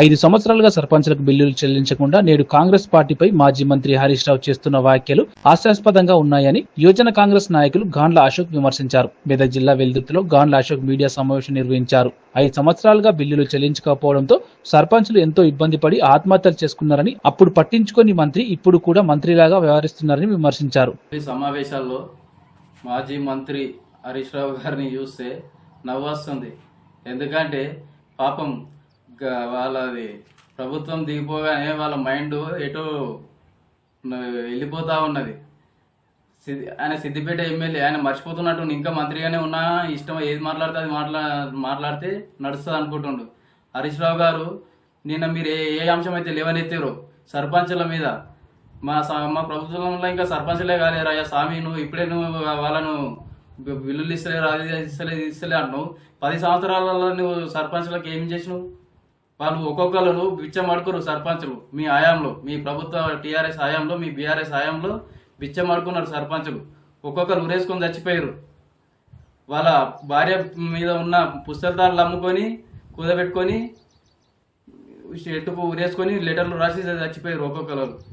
ఐదు సంవత్సరాలుగా సర్పంచ్లకు బిల్లులు చెల్లించకుండా నేడు కాంగ్రెస్ పార్టీపై మాజీ మంత్రి హరీష్ రావు చేస్తున్న వ్యాఖ్యలు హాస్యాస్పదంగా ఉన్నాయని యువజన కాంగ్రెస్ నాయకులు గాండ్ల అశోక్ విమర్శించారు. మెదక్ జిల్లా వెల్దుర్తిలో గాండ్ల అశోక్ మీడియా సమావేశం నిర్వహించారు. ఐదు సంవత్సరాలుగా బిల్లులు చెల్లించకపోవడంతో సర్పంచ్లు ఎంతో ఇబ్బంది పడి ఆత్మహత్యలు చేసుకున్నారని అప్పుడు పట్టించుకొని మంత్రి ఇప్పుడు కూడా మంత్రిలాగా వ్యవహరిస్తున్నారని విమర్శించారు. సమావేశాల్లో మాజీ మంత్రి హరీష్ రావు గారిని చూస్తే నవ్వు వస్తుంది ఎందుకంటే పాపం వాళ్ళది ప్రభుత్వం దిగిపోగానే వాళ్ళ మైండ్ ఎటో వెళ్ళిపోతూ వెళ్ళిపోతా ఉన్నది. సిద్ది- ఆయన సిద్దిపేట ఎమ్మెల్యే ఆయన మర్చిపోతున్నట్టు ఇంకా మంత్రిగానే ఉన్నా ఇష్టం ఏది మాట్లాడితే అది మాట్లా మాట్లాడితే నడుస్తుంది అనుకుంటుండు. హరీష్ రావు గారు నిన్న మీరు ఏ ఏ అంశం అయితే లేవనెత్తారో సర్పంచుల మీద మా స- మా ప్రభుత్వంలో ఇంకా సర్పంచులే కాలేరయ్యా స్వామి నువ్వు ఇప్పుడే నువ్వు వాళ్ళను బిల్లులు ఇస్తలేరు అది ఇస్తలేదు ఇస్తలే అంటున్నావు. పది సంవత్సరాలలో నువ్వు సర్పంచులకు ఏం చేసినావు? వాళ్ళు ఒక్కొక్కరు బిచ్చమడుకురు సర్పంచులు. మీ హయాంలో మీ ప్రభుత్వ టీఆర్ఎస్ హయాంలో మీ బీఆర్ఎస్ హయాంలో బిచ్చమడుకున్నారు సర్పంచులు. ఒక్కొక్కరు ఉరేసుకొని చచ్చిపోయారు వాళ్ళ భార్య మీద ఉన్న పుస్తకాలు అమ్ముకొని కుదబెట్టుకొని చెట్టుకు ఉరేసుకొని లెటర్లు రాసి చచ్చిపోయారు ఒక్కొక్కరు.